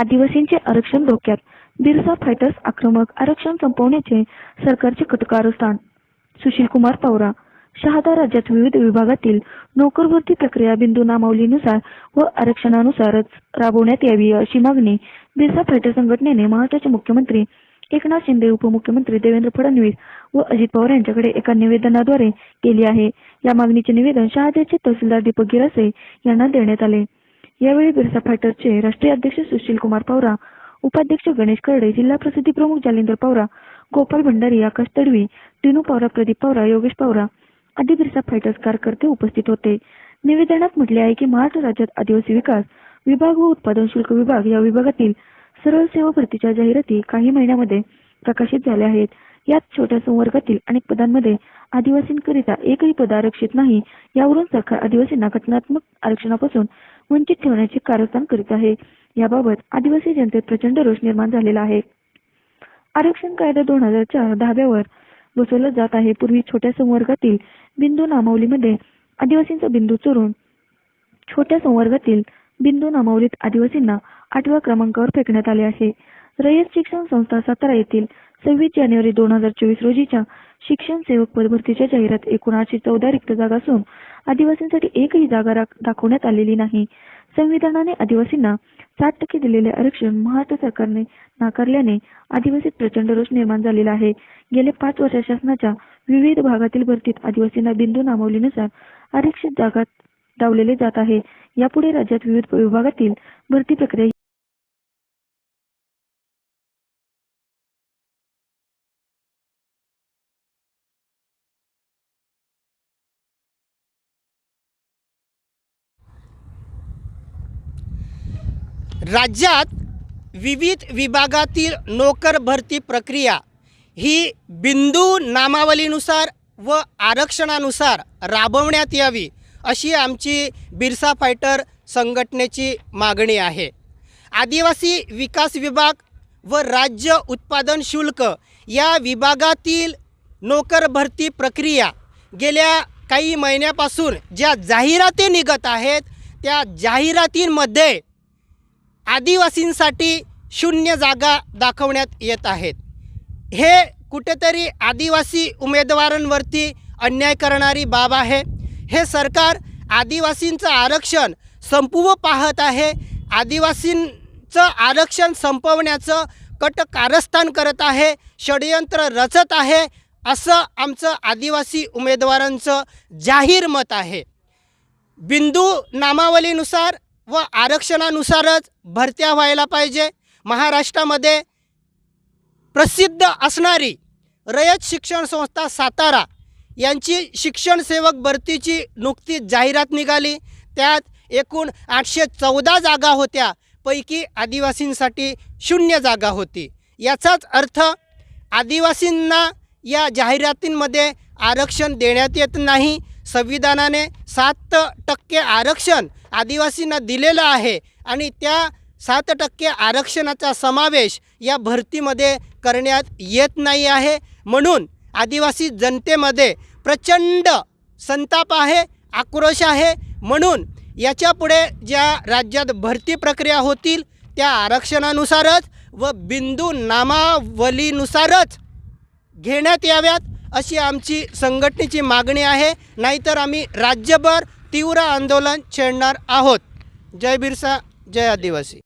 आदिवासींचे आरक्षण धोक्यात. बिरसा फायटर्स आक्रमक आरक्षण संपवण्याचे सरकारचे कटकारस्थान. सुशीलकुमार पवरा शहादा राज्यात विविध विभागातील नोकर भरती प्रक्रिया बिंदू नामावलीनुसार व आरक्षणानुसारच राबवण्यात यावी अशी मागणी बिरसा फायटर संघटनेने महाराष्ट्राचे मुख्यमंत्री एकनाथ शिंदे उपमुख्यमंत्री देवेंद्र फडणवीस व अजित पवार यांच्याकडे एका निवेदनाद्वारे केली आहे. या मागणीचे निवेदन शहाद्याचे तहसीलदार दीपक गिरासे यांना देण्यात आले. यावेळी बिरसा फायटरचे राष्ट्रीय अध्यक्ष सुशील कुमार पवार उपाध्यक्ष गणेश करडे जिल्हा प्रसिद्धी प्रमुख जालिंदर पवार गोपाल भंडारी आकाश तडवी टिनू पवार प्रदीप पवार योगेश पवार आदी बिरसा फायटर्स कार्यकर्ते उपस्थित होते. निवेदनात म्हटले आहे की महाराष्ट्र राज्यात आदिवासी विकास विभाग व उत्पादन शुल्क विभाग या विभागातील सरळ सेवा भरतीच्या जाहिराती काही महिन्यामध्ये प्रकाशित झाल्या आहेत. यात छोट्या संवर्गातील अनेक पदांमध्ये आदिवासींकरिता एकही पद आरक्षित नाही यावरून सरकार आदिवासींना घटनात्मक आरक्षणापासून वंचित ठेवण्याचे कारस्थान करीत आहे. याबाबत आदिवासी जनतेत प्रचंड रोष निर्माण झालेला आहे. आरक्षण कायदा दोन हजार चार धाब्यावर बसवला जात आहे. पूर्वी छोट्या संवर्गातील बिंदू नामावलीमध्ये आदिवासींचा बिंदू चोरून छोट्या संवर्गातील बिंदू नामावलीत आदिवासींना आठव्या क्रमांकावर फेकण्यात आले आहे. रयत शिक्षण संस्था सातारा येथील सव्वीस जानेवारी दोन हजार चोवीस रोजीच्या शिक्षण सेवक पदभरतीच्या जाहिरात एकूण आठशे चौदा रिक्त जागा असून आदिवासींसाठी एकही जागा दाखवण्यात आलेली नाही. संविधानाने आदिवासींना साठ टक्के दिलेले आरक्षण महाराष्ट्र सरकारने नाकारल्याने आदिवासीत प्रचंड रोष निर्माण झालेला आहे. गेले पाच वर्षात शासनाच्या विविध भागातील भरतीत आदिवासींना बिंदू नामवलीनुसार आरक्षित जागा डावलेले जात आहे. यापुढे राज्यात विविध विभागातील भरती प्रक्रिया राज्यात विविध विभागातील नोकर भरती प्रक्रिया ही बिंदू नामावलीनुसार व आरक्षणानुसार राबवण्यात यावी अशी आमची बिरसा फायटर संघटनेची मागणी आहे. आदिवासी विकास विभाग व राज्य उत्पादन शुल्क या विभागातील नोकर भरती प्रक्रिया गेल्या काही महिन्यापासून ज्या जाहिराती निघत आहेत त्या जाहिरातींमध्ये आदिवासींसाठी शून्य जागा दाखवण्यात येत आहेत. हे कुठेतरी आदिवासी उमेदवारांवरती अन्याय करणारी बाब आहे. हे सरकार आदिवासींचं आरक्षण संपव पाहत आहे. आदिवासींचं आरक्षण संपवण्याचं कट कारस्थान करत आहे. षडयंत्र रचत आहे असं आमचं आदिवासी उमेदवारांचं जाहीर मत आहे. बिंदू नामावलीनुसार व आरक्षणानुसारच भरत्या व्हायला पाहिजे. महाराष्ट्रामध्ये प्रसिद्ध असणारी रयत शिक्षण संस्था सातारा यांची शिक्षण सेवक भरतीची नुकतीच जाहिरात निघाली. त्यात एकूण आठशे चौदा जागा होत्या. पैकी आदिवासींसाठी शून्य जागा होती. याचाच अर्थ आदिवासींना या जाहिरातींमध्ये आरक्षण देण्यात येत नाही. संविधानाने सात टक्के आरक्षण आदिवासींना दिलेलं आहे आणि त्या सात टक्के आरक्षणाचा समावेश या भरतीमध्ये करण्यात येत नाही आहे. म्हणून आदिवासी जनतेमध्ये प्रचंड संताप आहे आक्रोश आहे. म्हणून याच्यापुढे ज्या राज्यात भरती प्रक्रिया होतील त्या आरक्षणानुसारच व बिंदू नामावलीनुसारच घेण्यात याव्यात. अशी आमची संघटनेची मागणी आहे. नाहीतर आम्ही राज्यभर तीव्र आंदोलन छेडणार आहोत. जय बिरसा जय आदिवासी.